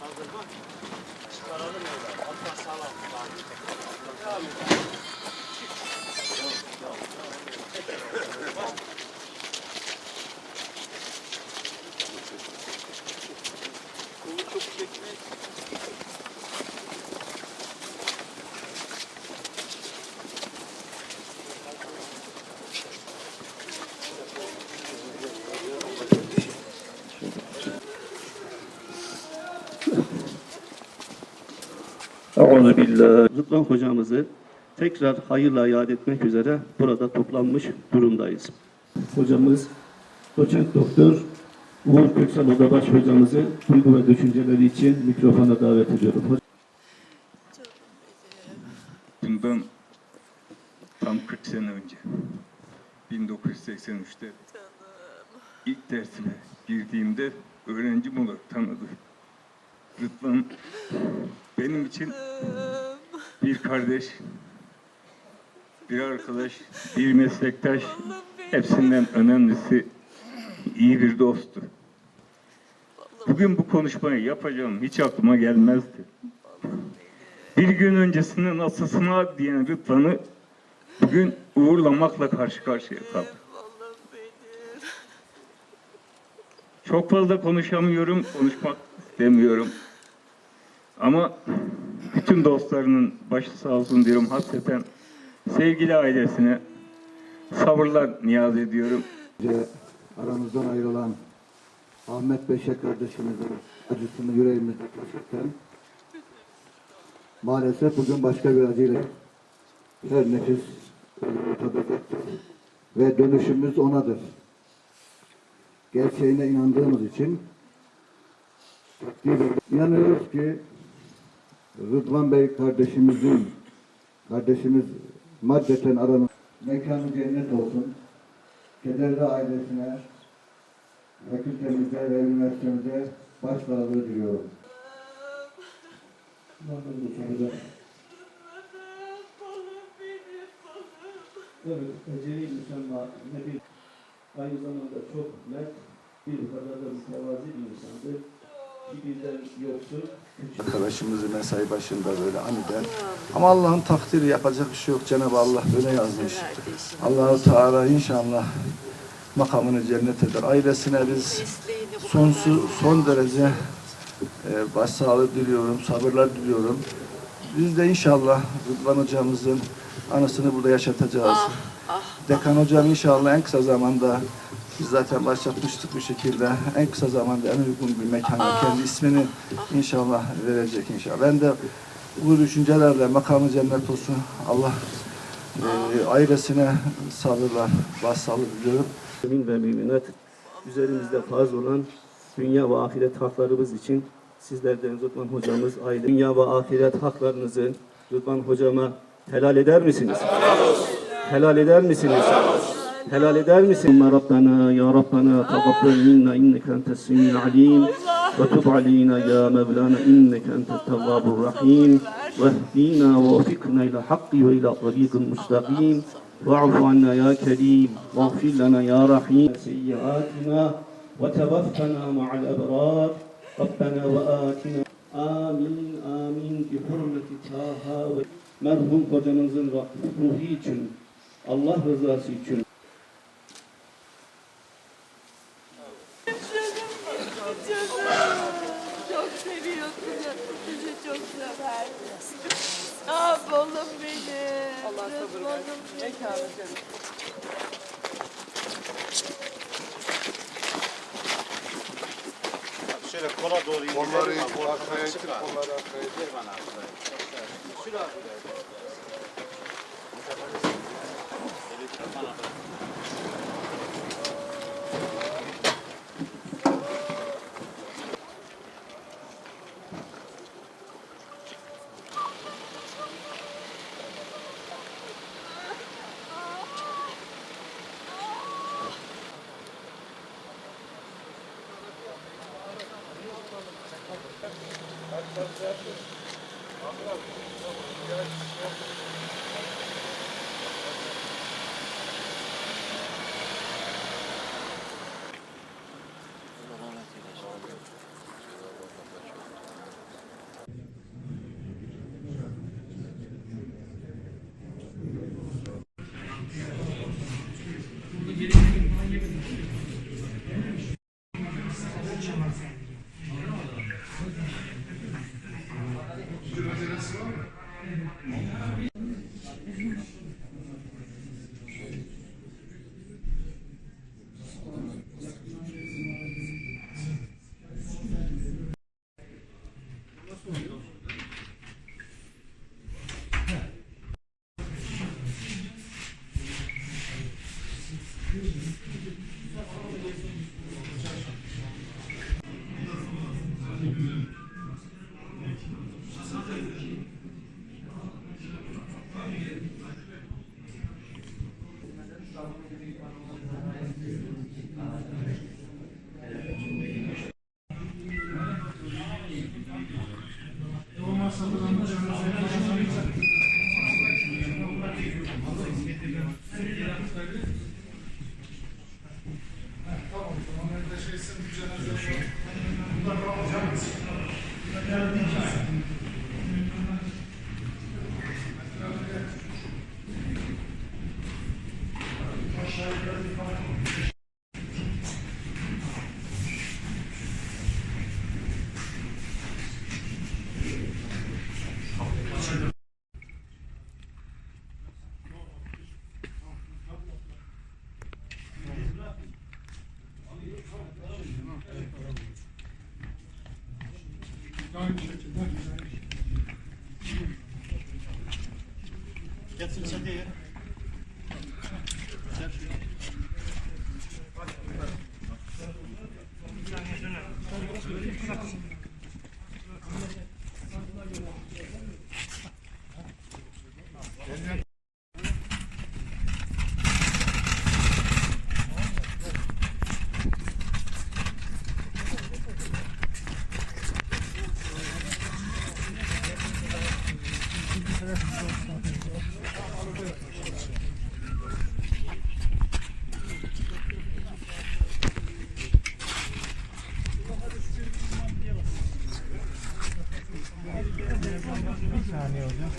Hazır bak. Çıkaralım öyle. Hatta sağlam. Devam edelim. Euzu. Rıdvan hocamızı tekrar hayırla yad etmek üzere burada toplanmış durumdayız. Hocamız doçent doktor Uğur Köksal Odabaş hocamızı duygu ve düşünceleri için mikrofona davet ediyorum. Hocam- Bundan tam 40 sene önce 1983'te ilk dersime girdiğimde öğrencim olarak tanıdı. Rıdvan benim için bir kardeş, bir arkadaş, bir meslektaş, hepsinden önemlisi iyi bir dosttu. Bugün bu konuşmayı yapacağım hiç aklıma gelmezdi. Bir gün öncesinde nasılsın diyen Rıdvan'ı bugün uğurlamakla karşı karşıya kaldık. Çok fazla konuşamıyorum, konuşmak istemiyorum. Ama bütün dostlarının başı sağ olsun diyorum hasreten. Sevgili ailesine sabırlar niyaz ediyorum. Aramızdan ayrılan Ahmet Beşe kardeşimizin acısını yüreğimizde taşırken maalesef bugün başka bir acıyla her nefis tadacaktır. Ve dönüşümüz onadır. Gerçeğine inandığımız için takdir ed- inanıyoruz ki Rıdvan Bey kardeşimizin kardeşimiz maddeten aranın mekanı cennet olsun kederli ailesine, fakültemize ve üniversitemize başsağlığı diliyorum. Evet, eceli müsemma Nebi aynı zamanda çok mert, bir kadar da mütevazi bir insandı. Kibirden yoksun. Arkadaşımızı mesai başında böyle aniden. Ama Allah'ın takdiri yapacak bir şey yok. Cenab-ı Allah böyle yazmış. Allahu Teala inşallah makamını cennet eder. Ailesine biz sonsuz, son derece e, başsağlığı diliyorum, sabırlar diliyorum. Biz de inşallah Rıdvan hocamızın anısını burada yaşatacağız. Dekan hocam inşallah en kısa zamanda biz zaten başlatmıştık bir şekilde en kısa zamanda en uygun bir mekana kendi ismini inşallah verecek inşallah. Ben de bu düşüncelerle makamı cennet olsun. Allah e, ailesine sabırlar, başsağlık diliyorum. Mümin ve müminat üzerimizde farz olan dünya ve ahiret haklarımız için sizlerden Rıdvan hocamız aile dünya ve ahiret haklarınızı Rıdvan hocama helal eder misiniz? Helal eder misiniz? Helal eder misiniz? Rabbena ya Rabbena taqabbal minna inneke entes semiyul alim ve tub aleyna ya Mevlana inneke entet tevvabur rahim واهدنا ووفقنا إلى الحق وإلى طريق مستقيم واعف عنا يا كريم واغفر لنا يا رحيم سيئاتنا وتوفنا مع الأبرار ربنا وآتنا آمين آمين بحرمة Taha ve merhum hocamızın ruhu için Allah rızası için Mekanı canım. Şöyle kola doğru. Onları Bak, arkaya çık onları arkaya. Ver bana abi. Sür abi. Tamam, tamam. Ben de şeysin, cenazeyi... aynı şekilde hidayet. Getirse diye. Bir saniye hocam.